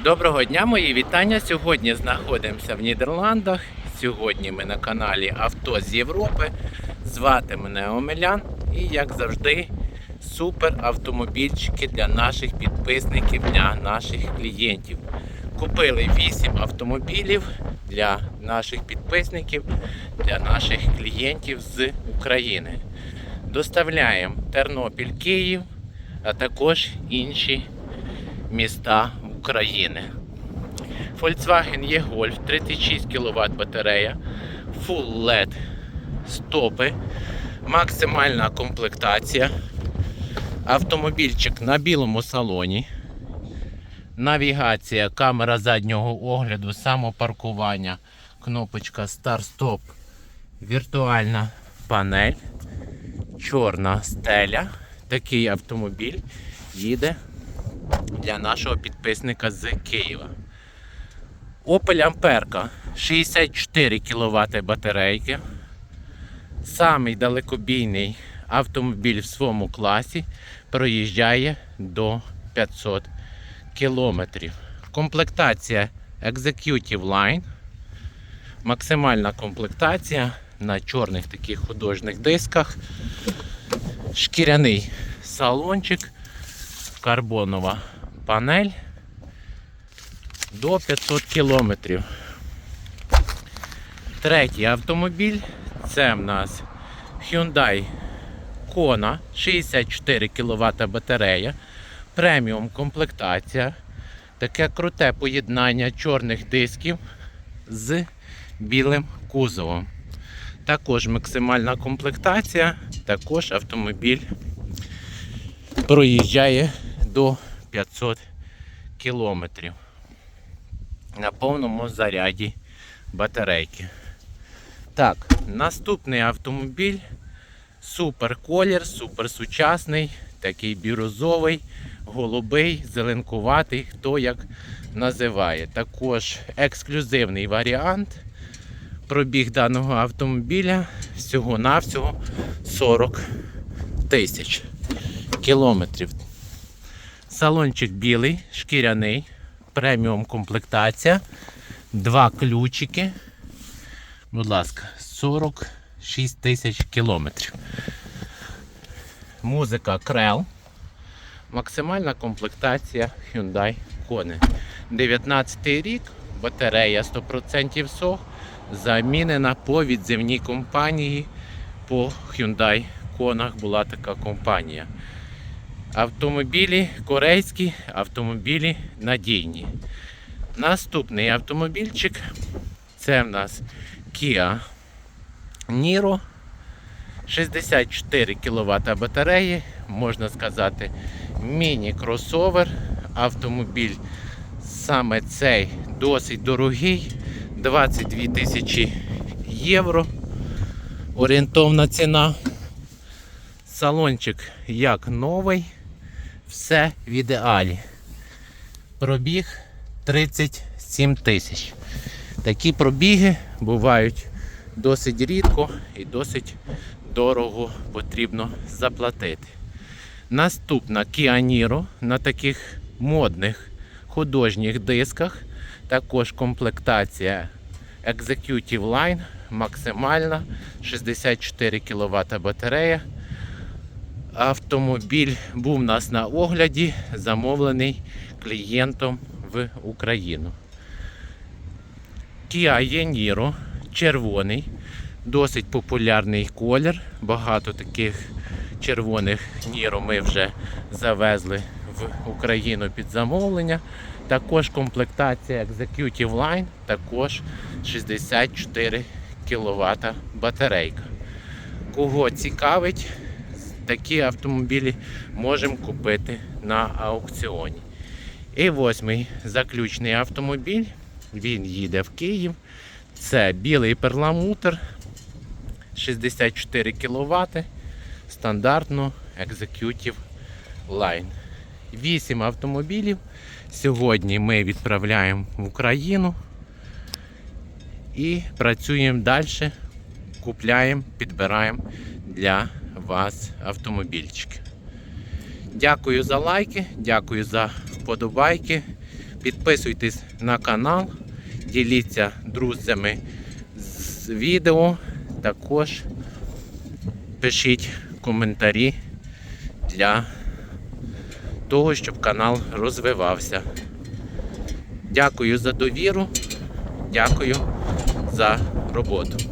Доброго дня, мої вітання. Сьогодні знаходимося в Нідерландах. Сьогодні ми на каналі Авто з Європи. Звати мене Омелян і, як завжди, супер автомобільчики для наших підписників, для наших клієнтів. Купили 8 автомобілів для наших підписників, для наших клієнтів з України. Доставляємо Тернопіль, Київ, а також інші міста України. Volkswagen E-Golf 36 кВт батарея, Full LED стопи, максимальна комплектація, автомобільчик на білому салоні, навігація, камера заднього огляду, самопаркування, кнопочка Start-Stop, віртуальна панель, чорна стеля. Такий автомобіль їде для нашого підписника з Києва. Opel Амперка 64 кВт батарейки. Самий далекобійний автомобіль в своєму класі проїжджає до 500 км. Комплектація Executive Line. Максимальна комплектація на чорних таких художніх дисках. Шкіряний салончик карбонова панель до 500 кілометрів. Третій автомобіль це в нас Hyundai Kona 64 кВт батарея, преміум комплектація, таке круте поєднання чорних дисків з білим кузовом. Також максимальна комплектація, також автомобіль проїжджає до 500 кілометрів на повному заряді батарейки. Так, наступний автомобіль супер колір, супер сучасний, такий бірозовий, голубий, зеленкуватий, хто як називає. Також ексклюзивний варіант. Пробіг даного автомобіля всього-навсього 40 тисяч кілометрів. Салончик білий, шкіряний, преміум комплектація, два ключики. Будь ласка, 46 тисяч кілометрів. Музика Крел. Максимальна комплектація Hyundai Kona. 19 рік, батарея 100% СО, замінена по відзивній компанії. По Hyundai Kona була така компанія. Автомобілі корейські, автомобілі надійні. Наступний автомобільчик це в нас Kia Niro. 64 кВт батареї, можна сказати, міні-кросовер. Автомобіль саме цей досить дорогий, 22 тисячі євро. Орієнтовна ціна. Салончик як новий, все в ідеалі. Пробіг 37 тисяч. Такі пробіги бувають досить рідко і досить дорого потрібно заплатити. Наступна Kia на таких модних художніх дисках. Також комплектація Executive Line максимальна 64 кВт батарея. Автомобіль був у нас на огляді, замовлений клієнтом в Україну. Kia Yeniro червоний, досить популярний колір. Багато таких червоних Niro ми вже завезли в Україну під замовлення. Також комплектація Executive Line, також 64 кВт батарейка. Кого цікавить, такі автомобілі можемо купити на аукціоні. І восьмий заключний автомобіль. Він їде в Київ. Це білий перламутр 64 кВт. Стандартно Executive Line. 8 автомобілів. Сьогодні ми відправляємо в Україну і працюємо далі. Купляємо, підбираємо для вас автомобільчики. Дякую за лайки, дякую за вподобайки. Підписуйтесь на канал, діліться друзями з відео. Також пишіть коментарі для того, щоб канал розвивався. Дякую за довіру, дякую за роботу.